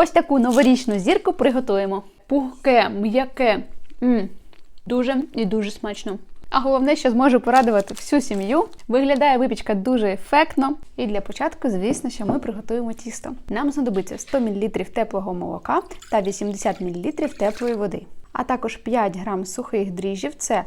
Ось таку новорічну зірку приготуємо. Пухке, м'яке. Дуже і дуже смачно. А головне, що зможу порадувати всю сім'ю. Виглядає випічка дуже ефектно. І для початку, звісно, що ми приготуємо тісто. Нам знадобиться 100 мл теплого молока та 80 мл теплої води, а також 5 грам сухих дріжджів. Це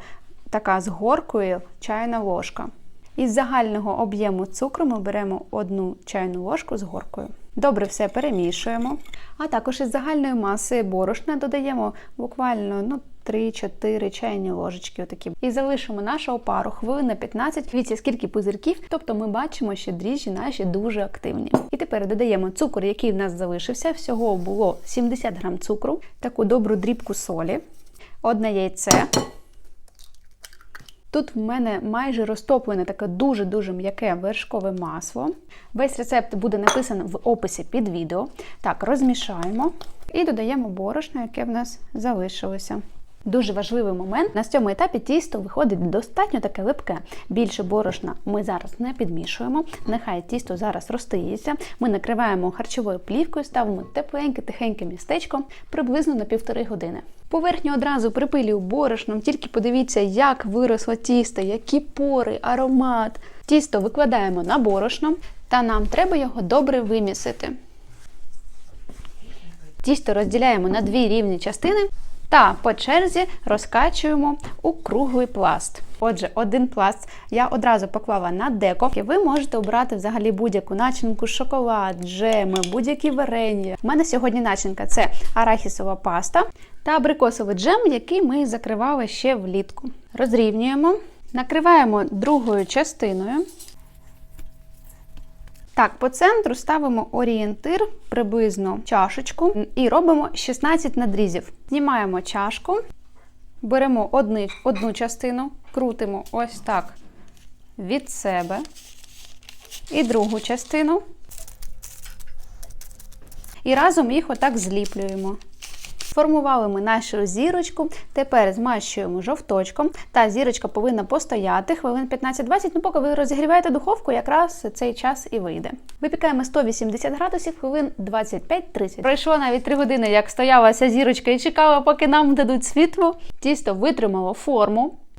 така з горкою чайна ложка. Із загального об'єму цукру ми беремо одну чайну ложку з горкою. Добре все перемішуємо. А також із загальної маси борошна додаємо буквально ну, 3-4 чайні ложечки. Отакі. І залишимо нашу опару хвилин на 15. Дивіться, скільки пузирків. Тобто ми бачимо, що дріжджі наші дуже активні. І тепер додаємо цукор, який в нас залишився. Всього було 70 грам цукру, таку добру дрібку солі, одне яйце. Тут в мене майже розтоплене таке дуже-дуже м'яке вершкове масло. Весь рецепт буде написано в описі під відео. Так, розмішаємо і додаємо борошно, яке в нас залишилося. Дуже важливий момент. На цьому етапі тісто виходить достатньо таке липке. Більше борошна ми зараз не підмішуємо. Нехай тісто зараз розтиється. Ми накриваємо харчовою плівкою, ставимо тепленьке, тихеньке містечко приблизно на півтори години. Поверхню одразу припилюю борошном, тільки подивіться, як виросло тісто, які пори, аромат. Тісто викладаємо на борошно, та нам треба його добре вимісити. Тісто розділяємо на дві рівні частини та по черзі розкачуємо у круглий пласт. Отже, один пласт я одразу поклала на деко. Ви можете обрати взагалі будь-яку начинку, шоколад, джеми, будь-які варення. У мене сьогодні начинка це арахісова паста та абрикосовий джем, який ми закривали ще влітку. Розрівнюємо, накриваємо другою частиною. Так, по центру ставимо орієнтир, приблизно чашечку, і робимо 16 надрізів. Знімаємо чашку, беремо одни, одну частину, крутимо ось так від себе. І другу частину. І разом їх отак зліплюємо. Сформували ми нашу зірочку, тепер змащуємо жовточком. Та зірочка повинна постояти хвилин 15-20, ну поки ви розігріваєте духовку, якраз цей час і вийде. Випікаємо 180 градусів хвилин 25-30. Пройшло навіть 3 години, як стоялася зірочка і чекала, поки нам дадуть світло. Тісто витримало форму.